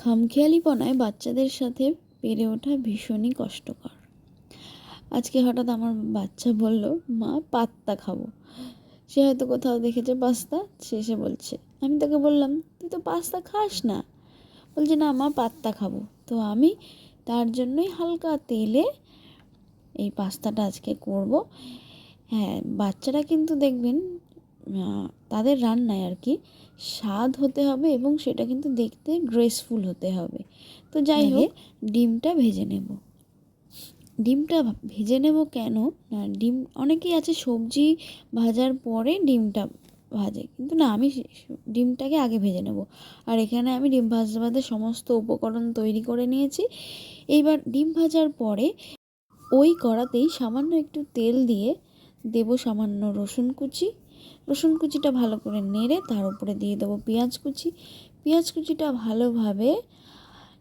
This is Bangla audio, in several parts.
খামখেয়ালিপনায় বাচ্চাদের সাথে পেরে ওঠা ভীষণই কষ্টকর। আজকে হঠাৎ আমার বাচ্চা বলল, মা পাত্তা খাব। সে হয়তো কোথাও দেখেছে পাস্তা, সে এসে বলছে, আমি তাকে বললাম, তুই তো পাস্তা খাস না। বলছে, না মা পাত্তা খাব। তো আমি তার জন্যই হালকা তেলে এই পাস্তাটা আজকে করব। হ্যাঁ বাচ্চারা কিন্তু দেখবেন তাদের রান্নায় আর কি স্বাদ হতে হবে এবং সেটা কিন্তু দেখতে গ্রেসফুল হতে হবে। তো যাই হোক ডিমটা ভেজে নেব। ডিমটা ভেজে নেব কেন? না ডিম অনেকেই আছে সবজি ভাজার পরে ডিমটা ভাজে কিন্তু না আমি ডিমটাকে আগে ভেজে নেব। আর এখানে আমি ডিম ভাজতে ভাজতে সমস্ত উপকরণ তৈরি করে নিয়েছি। এইবার ডিম ভাজার পরে ওই কড়াতেই সামান্য একটু তেল দিয়ে দেবো সামান্য রসুন কুচি। রসুন কুচিটা ভালো করে নেড়ে তার উপরে দিয়ে দেবো পেঁয়াজ কুচি। পেঁয়াজ কুচিটা ভালোভাবে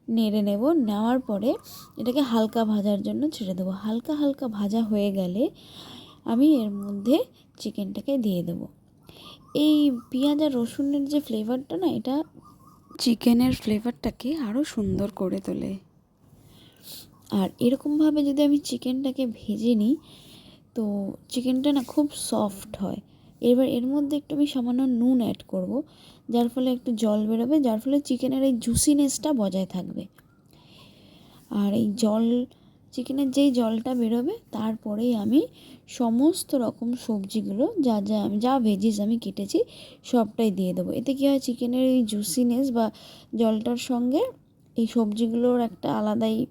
নেড়ে নেব, নেওয়ার পরে এটাকে হালকা ভাজার জন্য ছেড়ে দেবো। হালকা হালকা ভাজা হয়ে গেলে আমি এর মধ্যে চিকেনটাকে দিয়ে দেবো। এই পেঁয়াজ আর রসুনের যে ফ্লেভারটা না, এটা চিকেনের ফ্লেভারটাকে আরও সুন্দর করে তোলে। আর এরকমভাবে যদি আমি চিকেনটাকে ভেজে নিই, তো চিকেনটা না খুব সফট হয়। এবার এর মধ্যে একটু আমি সামান্য নুন অ্যাড করব, যার ফলে একটু জল বেরোবে, যার ফলে চিকেনের এই জুসিনেসটা বজায় থাকবে। আর এই জল, চিকেনের যেই জলটা বেরোবে, তারপরেই আমি সমস্ত রকম সবজিগুলো, যা যা আমি, যা ভেজিস আমি কেটেছি, সবটাই দিয়ে দেবো। এতে কী হয়, চিকেনের এই জুসিনেস বা জলটার সঙ্গে এই সবজিগুলোর একটা আলাদাই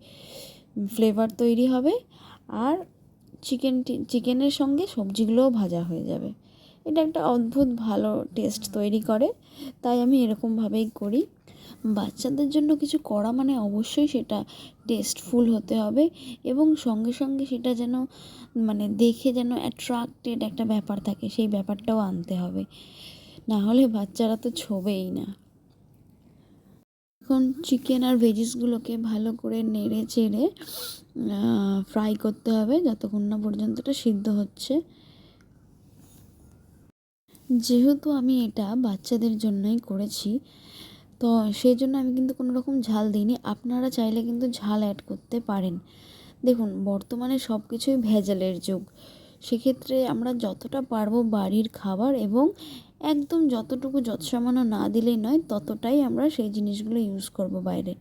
ফ্লেভার তৈরি হবে, আর চিকেনটি চিকেনের সঙ্গে সবজিগুলোও ভাজা হয়ে যাবে। এটা একটা অদ্ভুত ভালো টেস্ট তৈরি করে, তাই আমি এরকমভাবেই করি। বাচ্চাদের জন্য কিছু করা মানে অবশ্যই সেটা টেস্টফুল হতে হবে এবং সঙ্গে সঙ্গে সেটা যেন মানে দেখে যেন অ্যাট্রাক্টেড একটা ব্যাপার থাকে, সেই ব্যাপারটাও আনতে হবে। না হলে বাচ্চারা তো ছোবেই না। এখন চিকেন আর ভেজিসগুলোকে ভালো করে নেড়ে চেড়ে ফ্রাই করতে হবে, যতক্ষণ না পর্যন্ত এটা সিদ্ধ হচ্ছে। যেহেতু আমি এটা বাচ্চাদের জন্যই করেছি, তো সেই জন্য আমি কিন্তু কোনো রকম ঝাল দিইনি। আপনারা চাইলে কিন্তু ঝাল অ্যাড করতে পারেন। দেখুন, বর্তমানে সব কিছুই ভেজালের যুগ। সেক্ষেত্রে আমরা যতটা পারব বাড়ির খাবার এবং একদম যতটুকু যৎসামান্য না দিলেই নয়, ততটাই আমরা সেই জিনিসগুলো ইউজ করব বাইরে।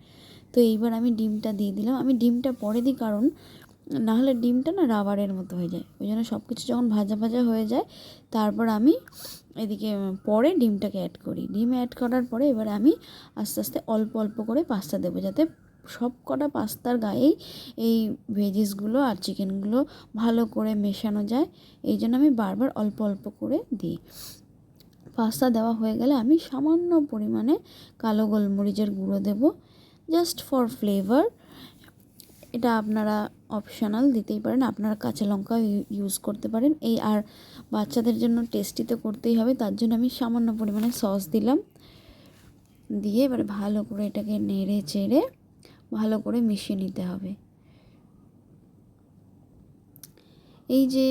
তো এইবার আমি ডিমটা দিয়ে দিলাম। আমি ডিমটা পরে দিই, কারণ না হলে ডিমটা না রাবারের মতো হয়ে যায়। ওই জন্য সব কিছু যখন ভাজা ভাজা হয়ে যায়, তারপর আমি এদিকে পরে ডিমটাকে অ্যাড করি। ডিম অ্যাড করার পরে এবার আমি আস্তে আস্তে অল্প অল্প করে পাস্তা দেবো যাতে সব কটা পাস্তার গায়েই এই ভেজিসগুলো আর চিকেনগুলো ভালো করে মেশানো যায়। এই জন্য আমি বারবার অল্প অল্প করে দিই। পাস্তা দেওয়া হয়ে গেলে আমি সামান্য পরিমাণে কালো গোলমরিচের গুঁড়ো দেবো জাস্ট ফর ফ্লেভার এটা আপনারা অপশনাল দিতেই পারেন। আপনারা কাঁচা লঙ্কা ইউজ করতে পারেন। এই আর বাচ্চাদের জন্য টেস্টি তো করতেই হবে। তার জন্য আমি সামান্য পরিমাণে সস দিলাম। দিয়ে এবারে ভালো করে এটাকে নেড়ে চেড়ে ভালো করে মিশিয়ে নিতে হবে। এই যে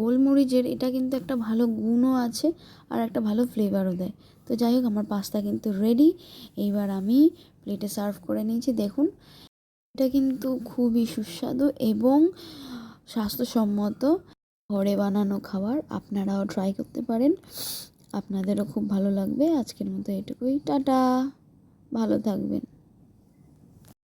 গোলমরিচের এটা কিন্তু একটা ভালো গুণও আছে আর একটা ভালো ফ্লেভারও দেয়। তো যাই হোক, আমার পাস্তা কিন্তু রেডি এইবার আমি প্লেটে সার্ভ করে নিয়েছি। দেখুন। এটা কিন্তু খুবই সুস্বাদু এবং স্বাস্থ্যসম্মত ঘরে বানানো খাবার। আপনারাও ট্রাই করতে পারেন। আপনাদেরও খুব ভালো লাগবে। আজকের মতো এটুকুই। টাটা। ভালো থাকবেন।